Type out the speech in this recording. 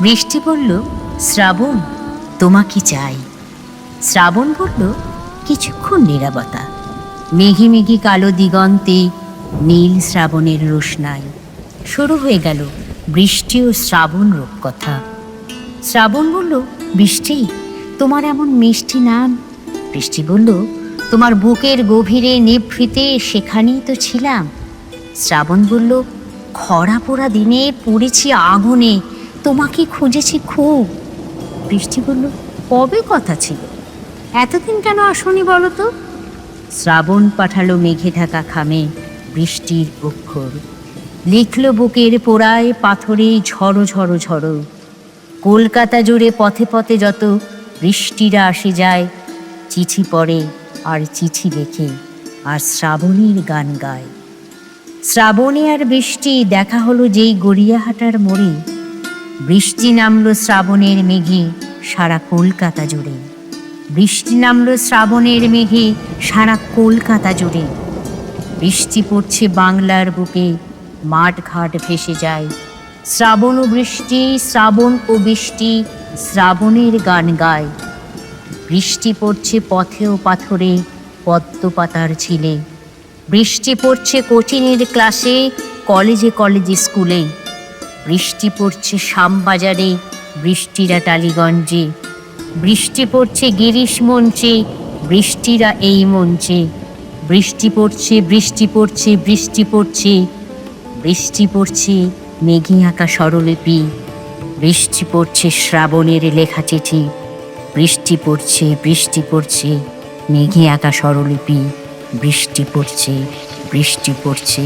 বৃষ্টি বলল শ্রাবণ তোমাকে চাই। শ্রাবণ বলল কিছুক্ষণ নিরাপত্তা মেঘি মেঘি কালো দিগন্তে নীল শ্রাবণের রোশনায় শুরু হয়ে গেল বৃষ্টি ও শ্রাবণ রূপকথা। শ্রাবণ বলল, বৃষ্টি, তোমার এমন মিষ্টি নাম? বৃষ্টি বলল, তোমার বুকের গভীরে নিভৃতে সেখানেই তো ছিলাম। শ্রাবণ বলল, খরা পোড়া দিনে পড়েছি আগুনে তোমাকে খুঁজেছি খুব। বৃষ্টি বলল, কবে কথা ছিল? এতদিন কেন আসনি বলো তো? শ্রাবণ পাঠালো মেঘে ঢাকা খামে বৃষ্টির অক্ষর। লিখল বুকের পোড়ায় পাথরে ঝড়ো ঝড়ো ঝড়ো। কলকাতা জুড়ে পথে পথে যত বৃষ্টিরা আসে যায়, চিঠি পড়ে আর চিঠি লেখে আর শ্রাবণীর গান গায়। শ্রাবণে আর বৃষ্টি দেখা হলো যেই গড়িয়াহাটার মোড়ে। বৃষ্টি নামলো শ্রাবণের মেঘে সারা কলকাতা জুড়ে। বৃষ্টি নামলো শ্রাবণের মেঘে সারা কলকাতা জুড়ে। বৃষ্টি পড়ছে বাংলার বুকে মাঠ ঘাট ভেসে যায়। শ্রাবণ ও বৃষ্টি, শ্রাবণ ও বৃষ্টি, শ্রাবণের গান গায়। বৃষ্টি পড়ছে পথে ও পাথরে, পদ্ম পাতার ছিলে বৃষ্টি পড়ছে কোচিনের ক্লাসে, কলেজে কলেজে স্কুলে। বৃষ্টি পড়ছে শ্যামবাজারে, বৃষ্টিরা টালিগঞ্জে। বৃষ্টি পড়ছে গিরিশ মঞ্চে, বৃষ্টিরা এই মঞ্চে। বৃষ্টি পড়ছে বৃষ্টি পড়ছে বৃষ্টি পড়ছে। বৃষ্টি পড়ছে মেঘে আঁকা স্বরলিপি। বৃষ্টি পড়ছে শ্রাবণের লেখা চিঠি। বৃষ্টি পড়ছে বৃষ্টি পড়ছে মেঘে আঁকা স্বরলিপি। বৃষ্টি পড়ছে বৃষ্টি পড়ছে